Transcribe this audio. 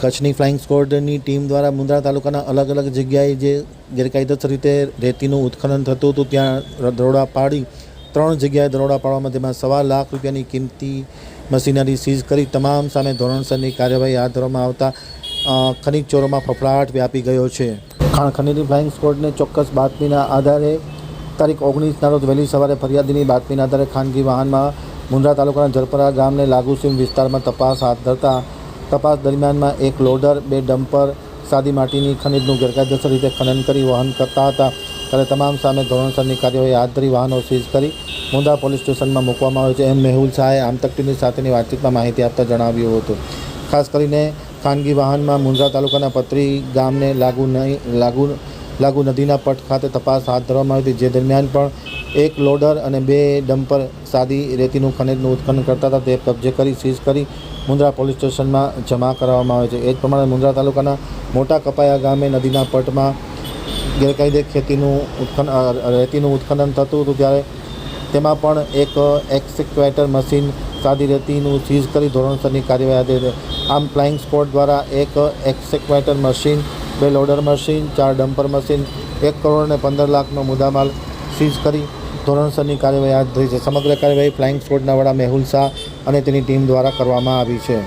કચ્છની flying સ્કોડની team દ્વારા મુંદ્રા તાલુકાના અલગ અલગ જગ્યાએ જે ગેરકાયદેસર રીતે રેતીનું ઉત્ખનન થતું હતું, ત્યાં દરોડા પાડી ત્રણ જગ્યાએ દરોડા પાડવામાં તેમાં સવા લાખ રૂપિયાની કિંમતી મશીનરી સીઝ કરી તમામ સામે ધોરણસરની કાર્યવાહી હાથ ધરવામાં આવતા ખનિજ ચોરોમાં ફફડાટ વ્યાપી ગયો છે. ખાણ ખનીજની ફ્લાઇંગ સ્કોડને ચોક્કસ બાતમીના આધારે તારીખ ઓગણીસના રોજ વહેલી સવારે ફરિયાદીની બાતમીના આધારે ખાનગી વાહનમાં મુંદ્રા તાલુકાના જરપરા ગામને લાગુ સીમ વિસ્તારમાં તપાસ હાથ ધરતા તપાસ દરમિયાનમાં એક લોડર, બે ડમ્પર, સાદી માટીની ખનીજનું ગેરકાયદેસર રીતે ખનન કરી વહન કરતા હતા. ત્યારે તમામ સામે ધોરણસરની કાર્યવાહી હાથ ધરી વાહનો સીઝ કરી મુંદા પોલીસ સ્ટેશનમાં મૂકવામાં આવ્યું છે એમ મેહુલ શાહે આમતકટીની સાથેની વાતચીતમાં માહિતી આપતા જણાવ્યું હતું. ખાસ કરીને ખાનગી વાહનમાં મુંદ્રા તાલુકાના પત્રી ગામને લાગુ નહીં, લાગુ લાગુ નદીના પટ ખાતે તપાસ હાથ ધરવામાં આવી હતી, જે દરમિયાન પણ એક લોડર અને બે ડમ્પર સાદી રેતીનું ખનિજનું ઉત્ખનન કરતા હતા તે કબજે કરી, સીઝ કરી મુંદ્રા પોલીસ સ્ટેશનમાં જમા કરાવવામાં આવે છે એ જ પ્રમાણે મુંદ્રા તાલુકાના મોટા કપાયા ગામે નદીના પટમાં ગેરકાયદે ખેતીનું ઉત્ખન રેતીનું ઉત્ખનન થતું હતું ત્યારે તેમાં પણ એક એક્સિક્વેટર મશીન સાદી રેતીનું સીઝ કરી ધોરણસરની કાર્યવાહી હતી. આમ ફ્લાઇંગ સ્કોડ દ્વારા એક એક્સિક્વેટર મશીન, બે લોડર મશીન, ચાર ડમ્પર મશીન, એક કરોડ અને પંદર લાખનો મુદ્દામાલ સીઝ કરી ધોરણસરની કાર્યવાહી હાથ ધરી છે. સમગ્ર કાર્યવાહી ફ્લાઇંગ સ્કોડના વડા મેહુલ શાહ અને તેની ટીમ દ્વારા કરવામાં આવી છે.